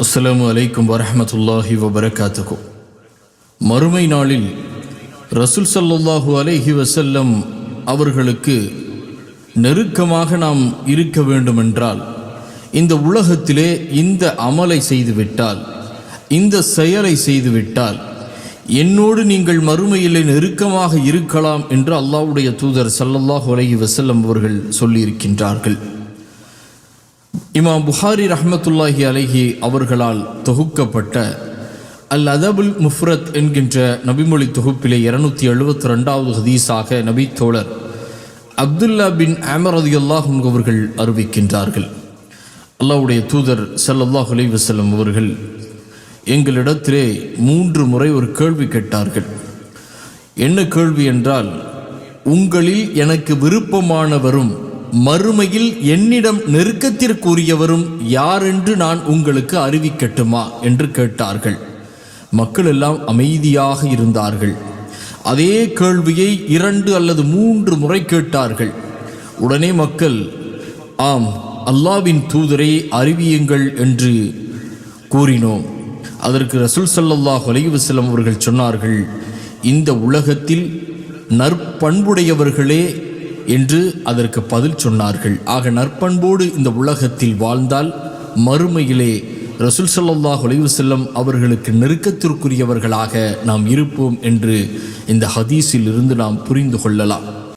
அஸ்லாம் அலைக்கும் வரமத்துல்லாஹி வபரகாத்துக்கும் மறுமை நாளில் ரசூல் சல்லாஹூ அலைஹி வசல்லம் அவர்களுக்கு நெருக்கமாக நாம் இருக்க வேண்டுமென்றால் இந்த உலகத்திலே இந்த அமலை செய்துவிட்டால் இந்த செயலை செய்துவிட்டால் என்னோடு நீங்கள் மறுமையிலே நெருக்கமாக இருக்கலாம் என்று அல்லாவுடைய தூதர் சல்லல்லாஹு அலஹி வசல்லம் அவர்கள் சொல்லியிருக்கின்றார்கள். இமாம் புகாரி ரஹமத்துல்லாஹி அலஹி அவர்களால் தொகுக்கப்பட்ட அல் அதபுல் முஃப்ரத் என்கின்ற நபிமொழி தொகுப்பிலே இருநூத்தி எழுபத்தி ரெண்டாவது ஹதீஸாக நபி தோழர் அப்துல்லா பின் அமர் அவர்கள் அறிவிக்கின்றார்கள். அல்லாஹ்வுடைய தூதர் ஸல்லல்லாஹு அலி வசலம் அவர்கள் எங்களிடத்திலே மூன்று முறை ஒரு கேள்வி கேட்டார்கள். என்ன கேள்வி என்றால் உங்களில் எனக்கு விருப்பமானவரும் மறுமையில் என்னிடம் நெருக்கத்திற்குரியவரும் யாரென்று நான் உங்களுக்கு அறிவிக்கட்டுமா? என்று கேட்டார்கள். மக்கள் எல்லாம் அமைதியாக இருந்தார்கள். அதே கேள்வியை இரண்டு அல்லது மூன்று முறை கேட்டார்கள். உடனே மக்கள் ஆம் அல்லாவின் தூதரை அறிவியுங்கள் என்று கூறினோம். அதற்கு ரசூல் ஸல்லல்லாஹு அலைஹி அவர்கள் சொன்னார்கள் இந்த உலகத்தில் நற்பண்புடையவர்களே என்று அதற்கு பதில் சொன்னார்கள். ஆக நற்பண்போடு இந்த உலகத்தில் வாழ்ந்தால் மறுமையிலே ரசூல் சல்லாஹ் செல்லம் அவர்களுக்கு நெருக்கத்திற்குரியவர்களாக நாம் இருப்போம் என்று இந்த ஹதீஸில் இருந்து நாம் புரிந்து கொள்ளலாம்.